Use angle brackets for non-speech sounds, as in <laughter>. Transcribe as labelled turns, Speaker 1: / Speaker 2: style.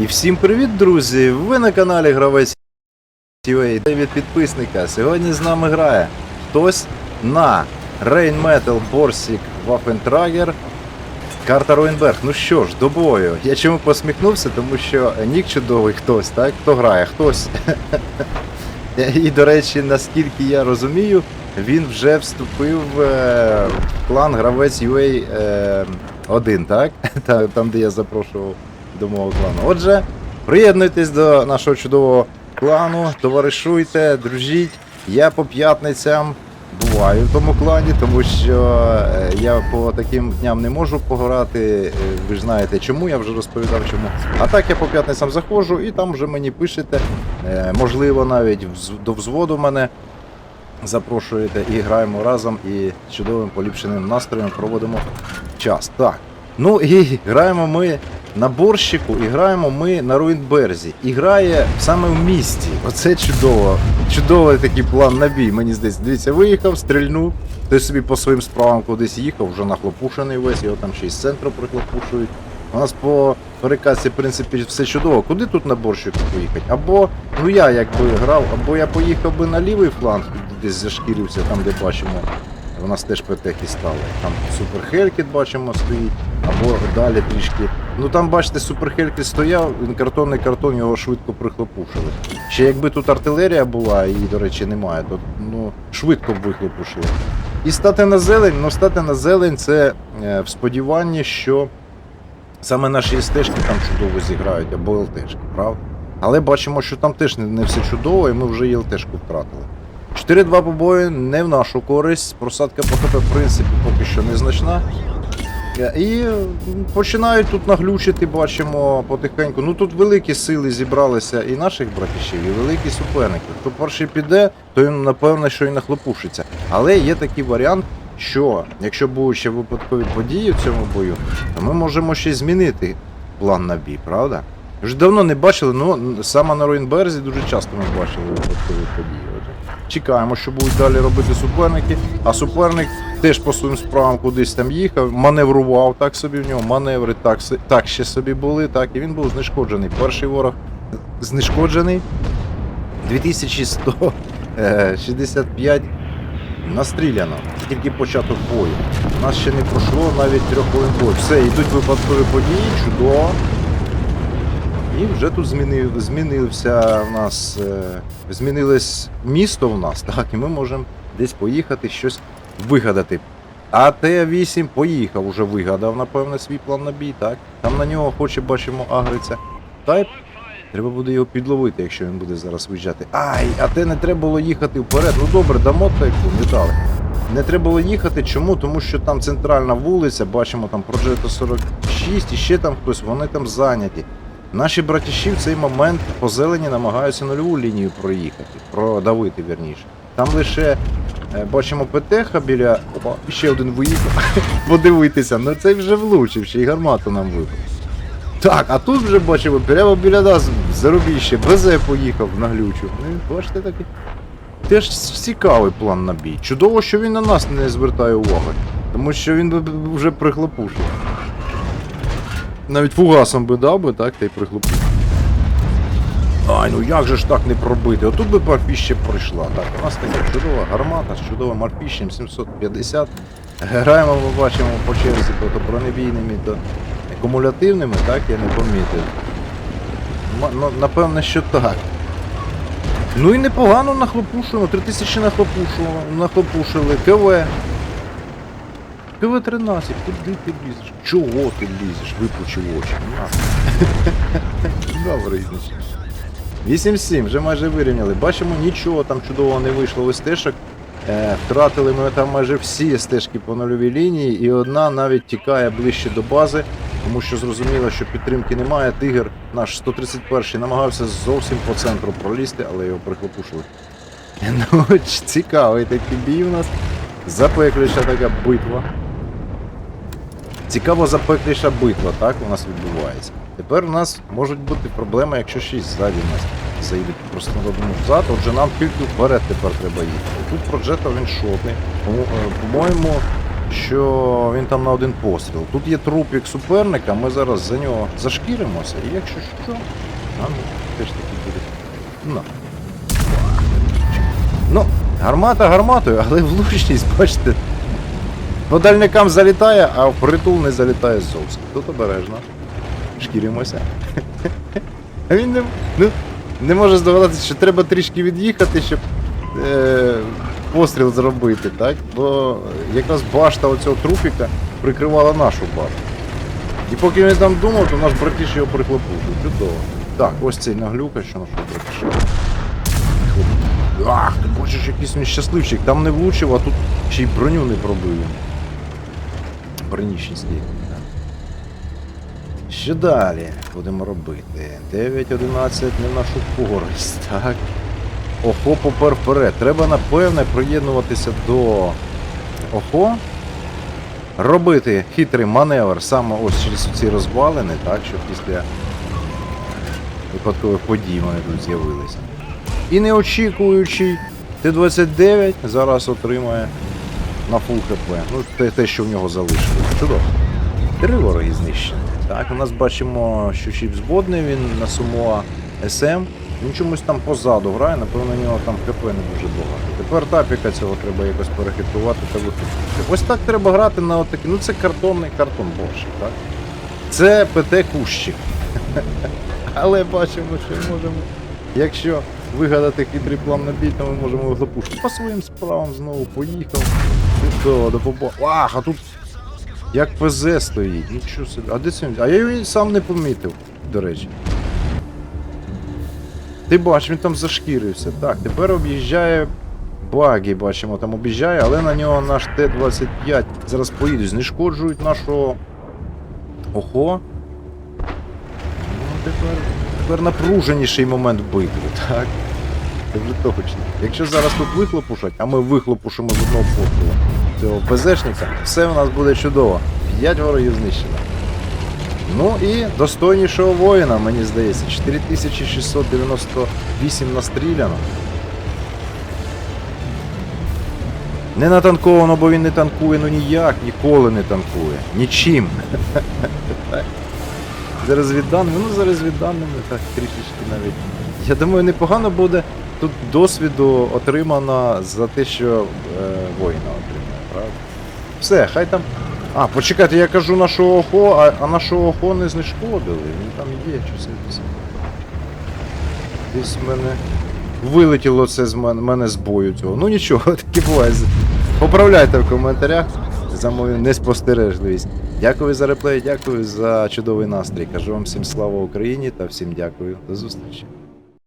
Speaker 1: І всім привіт, друзі! Ви на каналі Гравець UA від підписника. Сьогодні з нами грає хтось на Rain Metal Borsig Waffentrager Карта Руйнберг. Ну що ж, до бою. Я чому посміхнувся, тому що нік чудовий хтось, так? Хто грає? Хтось. <laughs> І, до речі, наскільки я розумію, він вже вступив е, в клан Гравець UA е, 1, так? <laughs> Там, де я запрошував до мого клану. Отже, приєднуйтесь до нашого чудового клану, товаришуйте, дружіть. Я по п'ятницям буваю в тому клані, тому що е, я по таким дням не можу пограти. Е, Ви ж знаєте чому, я вже розповідав чому. А так я по п'ятницям заходжу і там вже мені пишете, е, можливо, навіть до взводу мене запрошуєте і граємо разом і чудовим поліпшеним настроєм проводимо час. Так. Ну і граємо ми на борщику, і граємо ми на Руїнберзі. І грає саме в місті. Оце чудово. Чудовий такий план на бій. Мені здається, дивіться, виїхав, стрільнув. Той собі по своїм справам кудись їхав, вже нахлопушений весь, його там ще й з центру прихлопушують. У нас по переказці, в принципі, все чудово. Куди тут на борщику поїхати? Або, ну я якби грав, або я поїхав би на лівий фланг, десь зашкірився, там де бачимо. У нас теж петехи стали. Там Супер Хелькіт бачимо стоїть, або далі трішки. Ну там, бачите, Супер Хелькіт стояв, він картонний картон його швидко прихлопушили. Ще якби тут артилерія була, її, до речі, немає, то ну, швидко б вихлопушили. І стати на зелень, ну стати на зелень це е, в сподіванні, що саме наші стежки там чудово зіграють, або ЛТшки, правда? Але бачимо, що там теж не, не все чудово, і ми вже і ЛТшку втратили. 4-2 побої не в нашу користь. Просадка по ХП, в принципі, поки що незначна. Е, І починають тут наглючити, бачимо потихеньку. Ну тут великі сили зібралися і наших братішів, і великі суперники. Хто перший піде, то він напевно, що і нахлопушиться. Але є такий варіант, що якщо будуть ще випадкові події в цьому бою, то ми можемо ще змінити план на бій, правда? Вже давно не бачили, ну саме на Руїнберзі дуже часто ми бачили випадкові події. Чекаємо, що будуть далі робити суперники. А суперник теж по своїм справам кудись там їхав, маневрував так собі в нього, маневри так, так ще собі були, так, і він був знешкоджений. Перший ворог знешкоджений. 2165 настріляно. Тільки початок бою. У нас ще не пройшло навіть трьох хвилин бою. Все, йдуть випадкові події, чудово. І вже тут змінив, змінився в нас, е, змінилось місто в нас, <laughs> так, і ми можемо десь поїхати, щось вигадати. А Т-8 поїхав, уже вигадав, напевно, свій план на бій, так? Там на нього хоче, бачимо, агриться. Тайп. Треба буде його підловити, якщо він буде зараз виїжджати. Ай, а те не треба було їхати вперед. Ну добре, дамо тайпу, не дали. Не треба було їхати. Чому? Тому що там центральна вулиця, бачимо там Progetto 46 і ще там хтось, вони там зайняті. Наші братіші в цей момент по зелені намагаються нульову лінію проїхати, продавити вірніше. Там лише е, бачимо ПТХ біля. Опа, ще один виїхав. <laughs> Подивитися, ну цей вже влучив, ще й гармату нам випав. Так, а тут вже бачимо, прямо біля нас зарубіще, БЗ поїхав на глючу. Ну, бачите такий. Теж цікавий план на бій. Чудово, що він на нас не звертає уваги. Тому що він вже прихлопушив. Навіть фугасом би дав би, так, та й прихлопив. Ай, ну як же ж так не пробити? Отут би морфіще прийшла. Так, у нас така чудова гармата з чудовим морфіщем 750. Граємо, ми бачимо по черзі, то, то бронебійними, то кумулятивними, так, я не помітив. Ну, напевне, що так. Ну і непогано нахлопушуємо, 3000 нахлопушуємо, нахлопушили, КВ. КВ-13, куди ти лізеш? Чого ти лізеш? Випучив очі. Добре, значить. 8-7, вже майже вирівняли. Бачимо, нічого там чудового не вийшло з стежок. Е, втратили ми там майже всі стежки по нульовій лінії, і одна навіть тікає ближче до бази, тому що зрозуміло, що підтримки немає. Тигр наш 131-й намагався зовсім по центру пролізти, але його прихлопушили. <laughs> Ну, цікавий такий бій у нас. Запекліша така битва. Цікаво запекліша битва, так у нас відбувається. Тепер у нас можуть бути проблеми, якщо й ззаді нас заїдуть просто на одному взад. Отже, нам тільки вперед тепер треба їхати. Тут Проджета він шотний. Е, По-моєму, що він там на один постріл. Тут є трупік суперника, ми зараз за нього зашкіримося, і якщо що, ну, теж таки буде. Ну. Ну, гармата гарматою, але влучність, бачите, по дальникам залітає, а в притул не залітає зовсім. Тут обережно. Шкіримося. <laughs> Він не, ну, не може здогадатися, що треба трішки від'їхати, щоб е, постріл зробити, так? Бо якраз башта оцього трупіка прикривала нашу башту. І поки він там думав, то наш братіш його прихлопив. Чудово. Так, ось цей наглюка, що наш братіш. Ах, ти бачиш, якийсь він. Там не влучив, а тут ще й броню не пробив. Броніщий скільки. Що далі будемо робити? 9-11 не нашу користь, <laughs> так? Охо попер вперед. Треба, напевне, приєднуватися до Охо. Робити хитрий маневр саме ось через ці розвалини, так, щоб після випадкових подій вони тут з'явилися. І не очікуючи, Т-29 зараз отримає на фул хп. Ну, те, те, що в нього залишилось. Чудово. Три вороги знищені. Так, у нас бачимо, що чіп зводний, він на Сумуа СМ. Він чомусь там позаду грає, напевно, у нього там ХП не дуже багато. Тепер тапіка цього треба якось перехитрувати та вихопити. Ось так треба грати на отакі. Ну це картонний картон борщик, так? Це ПТ кущик. <laughs> Але бачимо, що можемо. Якщо вигадати хитрий план на бій, то ми можемо вихлопушити. По своїм справам знову поїхав. Чудово, до побачення. Ах, а тут як ПЗ стоїть. Нічого собі. А де це? А я його сам не помітив, до речі. Ти бачиш, він там зашкірився. Так, тепер об'їжджає баги, бачимо, там об'їжджає, але на нього наш Т-25. Зараз поїдуть, знешкоджують нашого. Охо. Ну, тепер, тепер напруженіший момент битви, так? Це вже точно. Якщо зараз тут вихлопушать, а ми вихлопушимо з одного пострілу цього ПЗшника, все у нас буде чудово. 5 ворогів знищено. Ну і достойнішого воїна, мені здається, 4698 настріляно. Не натанковано, бо він не танкує, ну ніяк, ніколи не танкує. Нічим. <laughs> За розвідданими, ну за розвідданими так трішечки навіть. Я думаю, непогано буде тут досвіду отримано за те, що е, воїна отримає, правда? Все, хай там. А, почекайте, я кажу нашого охо, а, а нашого охо не знешкодили. Він там є, щось десь. Десь в мене. Вилетіло це з мене, мене з бою цього. Ну нічого, <laughs> таке буває. Поправляйте в коментарях за мою неспостережливість. Дякую за реплей, дякую за чудовий настрій. Кажу вам всім слава Україні та всім дякую. До зустрічі.